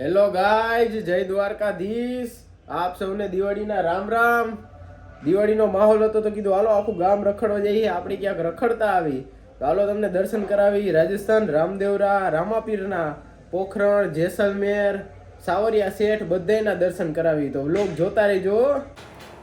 Hello guys જય દ્વારકાધીશ. આપ સૌને દિવાળીના રામ રામ. દિવાળીનો માહોલ હતો તો કીધું હાલો આખું ગામ રખડવા જઈએ. આપણે ક્યાંક રખડતા આવી. તો હાલો તમને દર્શન કરાવી. રાજસ્થાન રામદેવરા રામાપીરના પોખરણ જેસલમેર સાવરિયા શેઠ બધાયના દર્શન કરાવી. તો લોક જોતા રહેજો.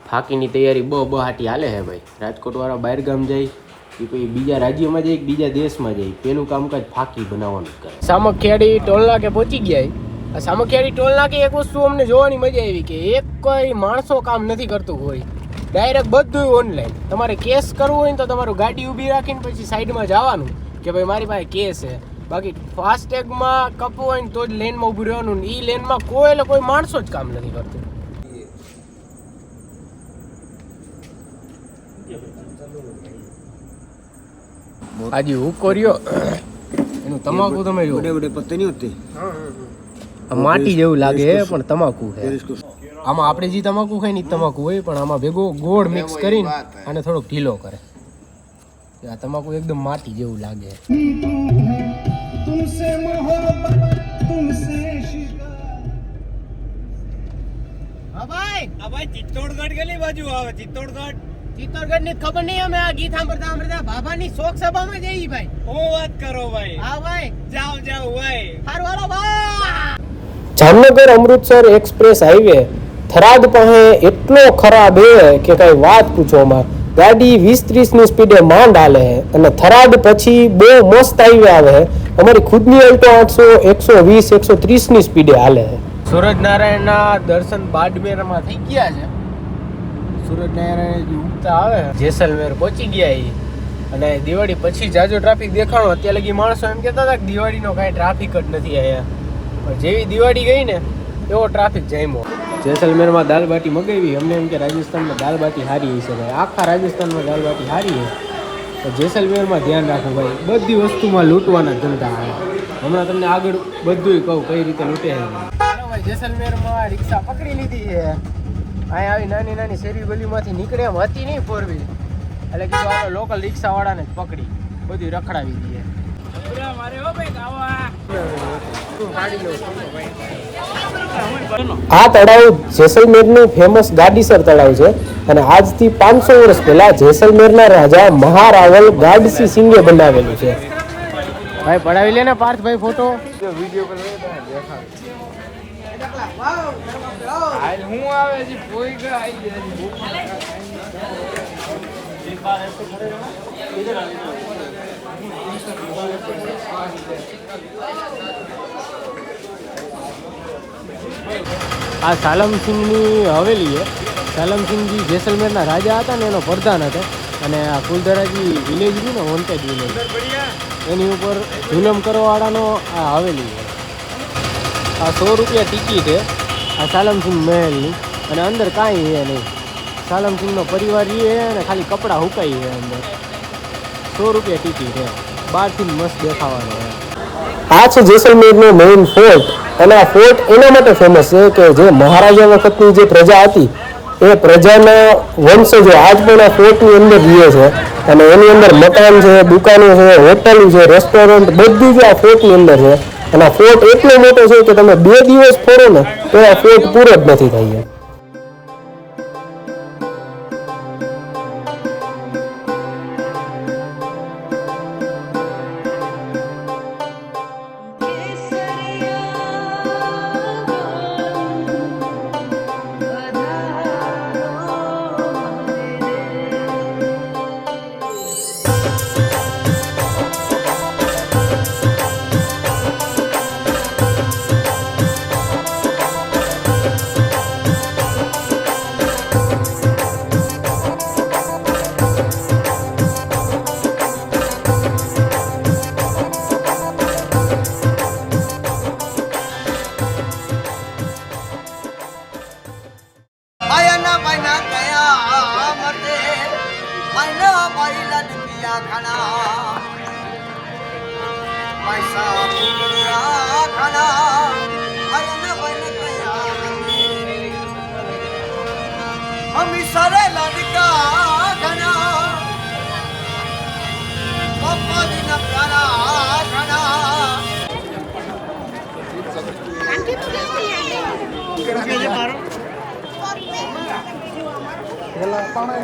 ફાકીની તૈયારી બહુ બહાટી હાલે હે ભાઈ. રાજકોટ વાળા બહાર ગામ જાય કે કોઈ બીજા રાજ્યમાં જાય બીજા દેશમાં જાય પેલું કામકાજ ફાકી બનાવવાનું કરે. સામખિયાળી ટોલ કે પહોંચી ગયા? સામખિયાળી ટોલ નાખી એક વસ્તુ અમને જોવાની મજા આવી કે એક કોઈ માણસો કામ નથી કરતું હોય. ડાયરેક્ટ બધું ઓનલાઈન તમારે કેસ કરવું હોય ને તો તમારું ગાડી ઊભી રાખીને પછી સાઈડમાં જવાનું કે ભાઈ મારી પાસે કેસ છે. બાકી ફાસ્ટેગમાં કપવું હોય ને તો જ લેનમાં ઊભું રહેવાનું એ લેનમાં કોઈ એટલે કોઈ માણસો જ કામ નથી કરતું. આજે હું રહ્યો એનું તમાકુ તમે જોડે પત્તે નહીં હોતી? હા. માટી જેવું લાગે પણ તમાકુ છે આમાં આપણે જે તમાકુ ખાઈ ને તમાકુ હોય પણ આમાં ભેગો ગોળ મિક્સ કરીને અને થોડોક ઢીલો કરે. આ તમાકુ એકદમ માટી જેવું લાગે ચિત્તોડગઢ કેટલી બાજુ આવે ચિત્તોડગઢ ચિત્તોડગઢની ખબર નહીં અમે આ ગીત સાંભળતા સાંભળતા બાબાની શોક સભામાં જઈએ ભાઈ. હું વાત કરો ભાઈ. હા ભાઈ. જાઓ જાઓ ભાઈ. હારું હાલો ભાઈ. જામનગર અમૃતસર એક્સપ્રેસ હાઈવે થરાદ પાસે એટલો ખરાબ હે કે કઈ વાત પૂછોમાં ગાડી વીસ ત્રીસની સ્પીડે માંડ હાલે અને થરાદ પછી બહુ મસ્ત હાઈવે આવે અમારી ખુદની અલ્ટો આઠસો, એકસો વીસ, એકસો ત્રીસની સ્પીડે હાલે હે. સૂરજ નારાયણના દર્શન બાડમેરમાં થઈ ગયા છે. સૂરજ નારાયણ જે ઉગતા આવે. જેસલમેર પહોંચી ગયા એ. અને દિવાળી પછી જાજો ટ્રાફિક દેખાણો. અત્યારે લગી માણસો એમ કહેતા હતા કે દિવાળીનો કાંઈ ટ્રાફિક જ નથી અહીંયા. જેવી દિવાળી ગઈ ને એવો ટ્રાફિક જામ્યો. જેસલમેરમાં દાલ બાટી મગાવી અમને એમ કે રાજસ્થાનમાં દાલ બાટી સારી હશે ભાઈ. આખા રાજસ્થાનમાં દાલ બાટી સારી છે તો જેસલમેરમાં ધ્યાન રાખો ભાઈ બધી વસ્તુમાં લૂંટવાના ધંધા આવે હમણાં તમને આગળ બધુંય કહું કઈ રીતે લૂંટે છે. જેસલમેરમાં રિક્ષા પકડી લીધી છે. અહીંયા આવી નાની નાની શેરી ગલીમાંથી નીકળે એમ હતી નહીં ફોર વ્હીલ એટલે કીધું આપણે લોકલ રિક્ષાવાળાને જ પકડી. બધી રખડાવી દઈએ. મારે હો ભાઈ આ તળાવ જેસલમેરનું ફેમસ ગાડીસર તળાવ છે અને આજથી પાંચસો વર્ષ પહેલા જેસલમેરના રાજા મહારાવલ ગાડસી સિંગે બનાવેલું છે. ભાઈ, પડાવી લે ને પાર્થભાઈ ફોટો. જાય આ સાલમસિંહની હવેલી છે. સાલમસિંહજી જેસલમેરના રાજા હતા ને એનો પ્રધાન હતો. અને આ ફૂલધરાજી વિલેજ રહ્યું ને વોન્ટેડ વિલેજ એની ઉપર જુલમ કરવાવાળાનો આ હવેલી છે. આ સો રૂપિયા ટિકિટ છે આ સાલમસિંહ મહેલની. અને અંદર કાંઈ છે નહીં. સાલમસિંહનો પરિવાર એ અને ખાલી કપડાં હુકાઈ છે અંદર. સો રૂપિયા ટિકિટ છે. બહારથી મસ્ત દેખાવાનો છે. આ છે જેસલમેરનો મેઇન ફોર્ટ અને આ ફોર્ટ એના માટે ફેમસ છે કે જે મહારાજા વખતની જે પ્રજા હતી, એ પ્રજાના વંશજો આજ પણ આ ફોર્ટની અંદર રહે છે. અને એની અંદર મકાન છે, દુકાનો છે, હોટલ છે રેસ્ટોરન્ટ બધી જ આ ફોર્ટની અંદર છે. અને આ ફોર્ટ એટલો મોટો છે કે તમે બે દિવસ ફરો ને તો આ ફોર્ટ પૂરો જ નથી થઈ রাখানা। পয়সা রাখানা। আমি সারে লড়কা ঘনা বাবা দিন প্যারা ঘনা পাড়ায়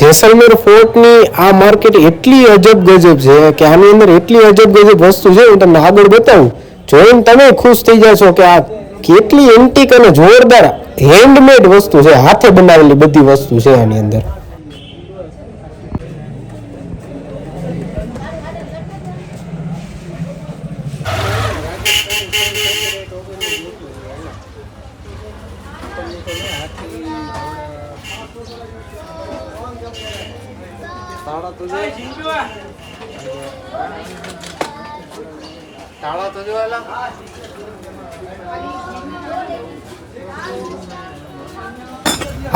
જેસલમેર ફોર્ટની આ માર્કેટ એટલી અજબ ગજબ છે કે આની અંદર એટલી અજબ ગજબ વસ્તુ છે, હું તમને આગળ બતાવું. જોઈને તમે ખુશ થઈ જશો કે આ કેટલી એન્ટિક અને જોરદાર હેન્ડમેડ વસ્તુ છે, હાથે બનાવેલી બધી વસ્તુ છે આની અંદર. આ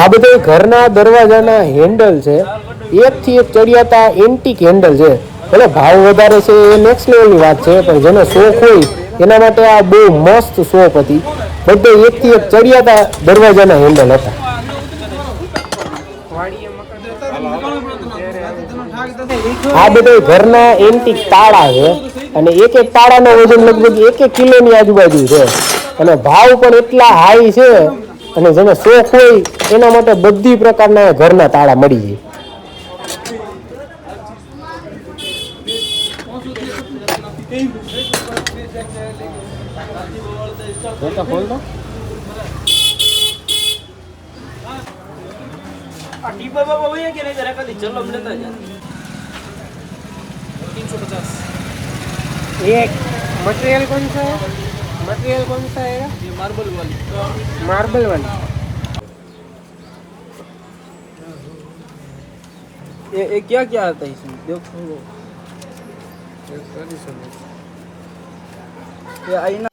બધા ઘરના દરવાજાના હેન્ડલ છે. એક થી એક ચડિયાતા એન્ટિક હેન્ડલ છે. ભલે ભાવ વધારે છે એ નેક્સ્ટ લેવલની વાત છે, પણ જેનો શોખ હોય, એના માટે આ બહુ મસ્ત શોપ હતી. બધે એક થી એક ચડિયાતા દરવાજાના હેન્ડલ હતા. આ બધા ઘરના એન્ટિક તાળા છે અને એક એક તાળાનો વજન લગભગ એક એક કિલોની આજુબાજુ છે. અને ભાવ પણ એટલા હાઈ છે અને જેને શોખ હોય એના માટે બધી પ્રકારના ઘરના તાળા મળી જાય. बेटा खोल दो टीपा मटेरियल कौन सा है? मटेरियल कौन सा है? मार्बल वाली। मार्बल वाली। ये, ये क्या क्या आता है इसमें? देखो। ये आईना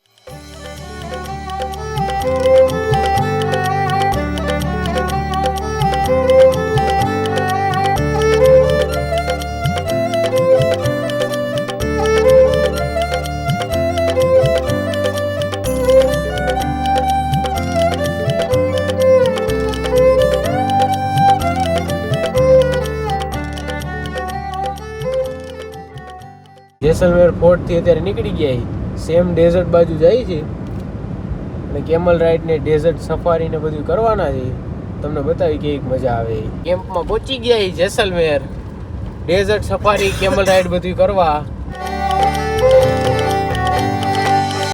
જેસલમેર ફોર્ટથી અત્યારે નીકળી ગયા. સેમ ડેઝર્ટ બાજુ જાય છે. અને કેમલ રાઈડ ને ડેઝર્ટ સફારી ને બધું કરવાના છે. તમને બતાવી કે એક મજા આવે. કેમ્પમાં પહોંચી ગયા Jaisalmer desert safari camel ride બધું કરવા.